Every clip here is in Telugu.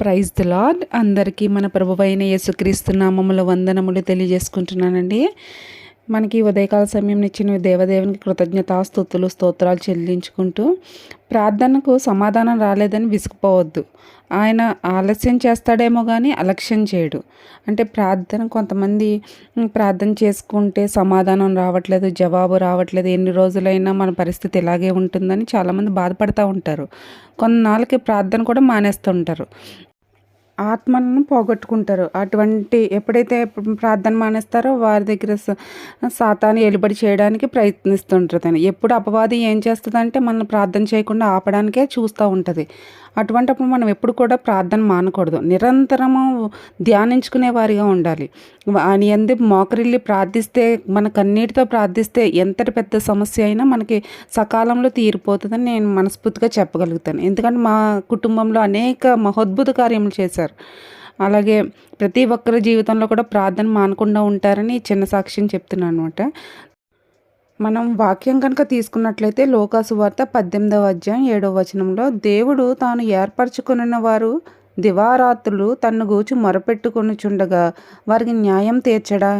ప్రైజ్ ద లాడ్ అందరికీ మన ప్రభువైన యేసుక్రీస్తు నామముల వందనములు తెలియజేసుకుంటున్నానండి. మనకి ఉదయకాల సమయం ఇచ్చిన దేవదేవునికి కృతజ్ఞతాస్తుతులు స్తోత్రాలు చెల్లించుకుంటూ ప్రార్థనకు సమాధానం రాలేదని విసుకుపోవద్దు ఆయన ఆలస్యం చేస్తాడేమో కానీ అలక్ష్యం చేయడు. అంటే ప్రార్థన కొంతమంది ప్రార్థన చేసుకుంటే సమాధానం రావట్లేదు జవాబు రావట్లేదు. ఎన్ని రోజులైనా మన పరిస్థితి ఇలాగే ఉంటుందని చాలామంది బాధపడుతూ ఉంటారు. కొన్నాళ్ళకి ప్రార్థన కూడా మానేస్తుంటారు. ఆత్మలను పోగొట్టుకుంటారు. అటువంటి ఎప్పుడైతే ప్రార్థన మానేస్తారో వారి దగ్గర సాతాన్ని సాతాను ఎలుబడి చేయడానికి ప్రయత్నిస్తుంటుంది. ఎప్పుడు అపవాది ఏం చేస్తుందంటే మనం ప్రార్థన చేయకుండా ఆపడానికే చూస్తూ ఉంటుంది. అటువంటప్పుడు మనం ఎప్పుడు కూడా ప్రార్థన మానకూడదు. నిరంతరము ధ్యానించుకునే వారిగా ఉండాలి. ఆయన ఎందు మోకరిల్లి ప్రార్థిస్తే మన కన్నీటితో ప్రార్థిస్తే ఎంతటి పెద్ద సమస్య అయినా మనకి సకాలంలో తీరిపోతుందని నేను మనస్ఫూర్తిగా చెప్పగలుగుతాను. ఎందుకంటే మా కుటుంబంలో అనేక మహోద్భుత కార్యములు చేశారు. అలాగే ప్రతి ఒక్కరి జీవితంలో కూడా ప్రార్థన మానకుండా ఉంటారని చిన్న సాక్ష్యం చెప్తున్నాను అనమాట మనం వాక్యం కనుక తీసుకున్నట్లయితే లోకాసు వార్త పద్దెనిమిదవ అధ్యాయం ఏడవ వచనంలో దేవుడు తాను ఏర్పరచుకున్న వారు దివారాత్రులు తన్ను గూచి మొరపెట్టుకొనుచుండగా వారికి న్యాయం తీర్చడా?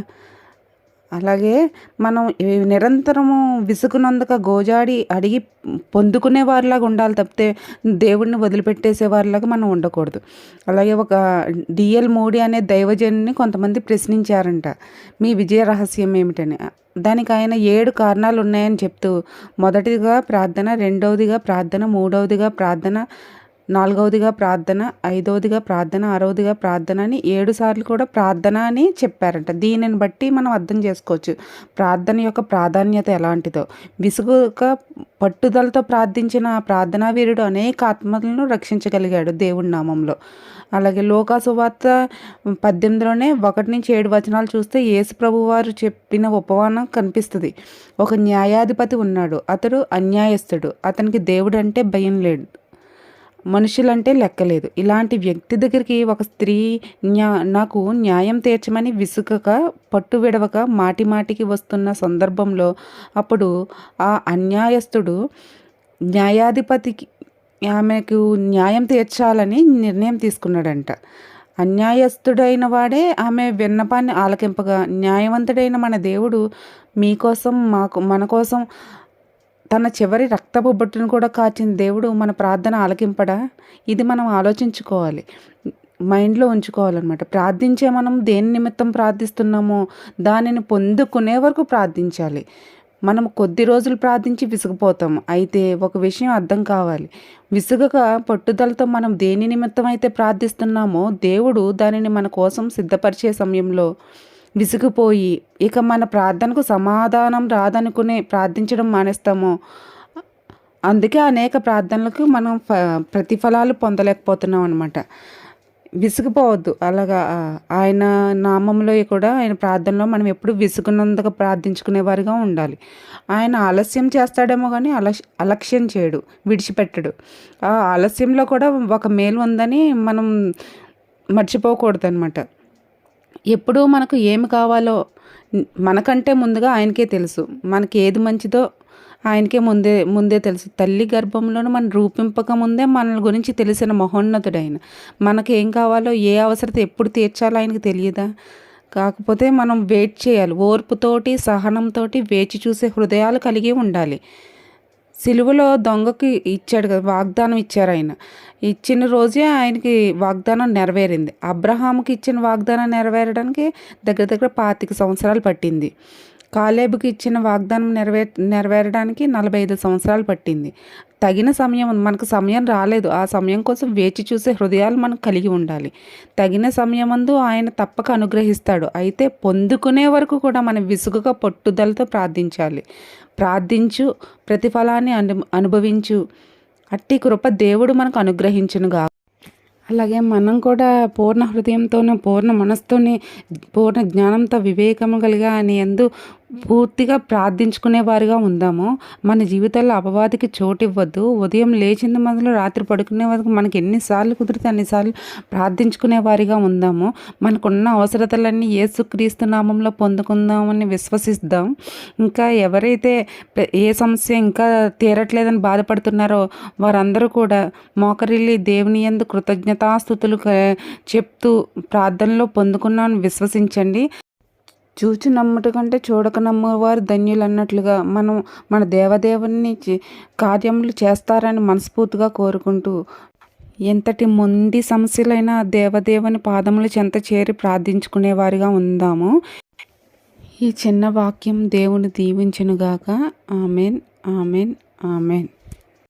అలాగే మనం నిరంతరము విసుగునందుక గోజాడి అడిగి పొందుకునే వారిలాగా ఉండాలి తప్పితే దేవుడిని వదిలిపెట్టేసే వారిలాగా మనం ఉండకూడదు. అలాగే ఒక డిఎల్ మోడీ అనే దైవజనుని కొంతమంది ప్రశ్నించారంట మీ విజయ రహస్యం ఏమిటని? దానికి ఆయన ఏడు కారణాలు ఉన్నాయని చెప్తూ మొదటిదిగా ప్రార్థన రెండవదిగా ప్రార్థన మూడవదిగా ప్రార్థన నాలుగవదిగా ప్రార్థన ఐదవదిగా ప్రార్థన ఆరవదిగా ప్రార్థన అని ఏడు సార్లు కూడా ప్రార్థన అని చెప్పారంట. దీనిని బట్టి మనం అర్థం చేసుకోవచ్చు. ప్రార్థన యొక్క ప్రాధాన్యత ఎలాంటిదో. విసుగుక పట్టుదలతో ప్రార్థించిన ఆ ప్రార్థనా వీరుడు అనేక ఆత్మలను రక్షించగలిగాడు దేవుడి నామంలో. అలాగే లోకాసువార్త పద్దెనిమిదిలోనే ఒకటి నుంచి ఏడు వచనాలు చూస్తే యేసు ప్రభు వారు చెప్పిన ఉపమానం కనిపిస్తుంది. ఒక న్యాయాధిపతి ఉన్నాడు. అతడు అన్యాయస్తుడు. అతనికి దేవుడు అంటే భయం లేడు. మనుషులంటే లెక్కలేదు. ఇలాంటి వ్యక్తి దగ్గరికి ఒక స్త్రీ న్యా నాకు న్యాయం తీర్చమని విసుగక పట్టు విడవక మాటి మాటికి వస్తున్న సందర్భంలో అప్పుడు ఆ అన్యాయస్తుడు న్యాయాధిపతికి ఆమెకు న్యాయం తీర్చాలని నిర్ణయం తీసుకున్నాడంట. అన్యాయస్తుడైన వాడే ఆమె విన్నపాన్ని ఆలకింపగా న్యాయవంతుడైన మన దేవుడు మీకోసం మాకు మన కోసం తన చివరి రక్తపు బొట్టును కూడా కాచిన దేవుడు మన ప్రార్థన ఆలకింపడా? ఇది మనం ఆలోచించుకోవాలి. మైండ్లో ఉంచుకోవాలన్నమాట. ప్రార్థించే మనం దేని నిమిత్తం ప్రార్థిస్తున్నామో దానిని పొందుకునే వరకు ప్రార్థించాలి. మనం కొద్ది రోజులు ప్రార్థించి విసిగిపోతాం అయితే ఒక విషయం అర్థం కావాలి. విసుగక పట్టుదలతో మనం దేని నిమిత్తం అయితే ప్రార్థిస్తున్నామో దేవుడు దానిని మన కోసం సిద్ధపరిచే సమయంలో విసిగిపోయి ఇక మన ప్రార్థనకు సమాధానం రాదనుకునే ప్రార్థించడం మానేస్తామో? అందుకే అనేక ప్రార్థనలకు మనం ఫ ప్రతిఫలాలు పొందలేకపోతున్నాం అనమాట విసుగుపోవద్దు. అలాగా ఆయన నామంలో కూడా ఆయన ప్రార్థనలో మనం ఎప్పుడు విసుగునందుకు ప్రార్థించుకునేవారిగా ఉండాలి. ఆయన ఆలస్యం చేస్తాడేమో కానీ అలక్ష అలక్ష్యం చేయడు విడిచిపెట్టడు. ఆ ఆలస్యంలో కూడా ఒక మేలు ఉందని మనం మర్చిపోకూడదు అనమాట ఎప్పుడూ మనకు ఏమి కావాలో మనకంటే ముందుగా ఆయనకే తెలుసు. మనకి ఏది మంచిదో ఆయనకే ముందే ముందే తెలుసు. తల్లి గర్భంలోనూ మనం రూపింపక ముందే మన గురించి తెలిసిన మహోన్నతుడైన మనకి ఏం కావాలో ఏ అవసరత ఎప్పుడు తీర్చాలో ఆయనకి తెలియదా? కాకపోతే మనం వెయిట్ చేయాలి. ఓర్పుతోటి సహనంతోటి వేచి చూసే హృదయాలు కలిగి ఉండాలి. సిలువలో దొంగకి ఇచ్చాడు కదా వాగ్దానం ఇచ్చారు ఆయన. ఇచ్చిన రోజే ఆయనకి వాగ్దానం నెరవేరింది. అబ్రహాంకి ఇచ్చిన వాగ్దానం నెరవేరడానికి దగ్గర దగ్గర పాతిక సంవత్సరాలు పట్టింది. కాలేబుకి ఇచ్చిన వాగ్దానం నెరవే నెరవేరడానికి నలభై ఐదు సంవత్సరాలు పట్టింది. తగిన సమయం మనకు సమయం రాలేదు. ఆ సమయం కోసం వేచి చూసే హృదయాలు మనం కలిగి ఉండాలి. తగిన సమయమందు ఆయన తప్పక అనుగ్రహిస్తాడు. అయితే పొందుకునే వరకు కూడా మనం విసుగుగా పట్టుదలతో ప్రార్థించాలి. ప్రార్థించు ప్రతిఫలాన్ని అను అనుభవించు. అట్టి కృప దేవుడు మనకు అనుగ్రహించునుగా అలాగే మనం కూడా పూర్ణ హృదయంతోనూ పూర్ణ మనస్తోనే పూర్ణ జ్ఞానంతో వివేకము కలిగా అని ఎందు పూర్తిగా ప్రార్థించుకునే వారిగా ఉందాము. మన జీవితాల్లో అపవాదికి చోటు ఇవ్వద్దు ఉదయం లేచింది మొదలు రాత్రి పడుకునే వరకు మనకి ఎన్నిసార్లు కుదిరితే అన్నిసార్లు ప్రార్థించుకునే వారిగా ఉందాము. మనకున్న అవసరతలన్నీ ఏసుక్రీస్తు నామంలో పొందుకుందామని విశ్వసిద్దాం. ఇంకా ఎవరైతే ఏ సమస్య ఇంకా తీరట్లేదని బాధపడుతున్నారో వారందరూ కూడా మోకరిల్లి దేవుని యందు కృతజ్ఞతాస్థుతులు చెప్తూ ప్రార్థనలో పొందుకున్నామని విశ్వసించండి. చూచి నమ్ముట కంటే చూడక నమ్మవారు ధన్యులు అన్నట్లుగా మనం మన దేవదేవుని కార్యములు చేస్తారని మనస్ఫూర్తిగా కోరుకుంటూ. ఎంతటి మొండి సమస్యలైనా దేవదేవుని పాదముల చెంత చేరి ప్రార్థించుకునేవారిగా ఉందాము. ఈ చిన్న వాక్యం దేవుని దీవించునుగాక. Amen amen amen.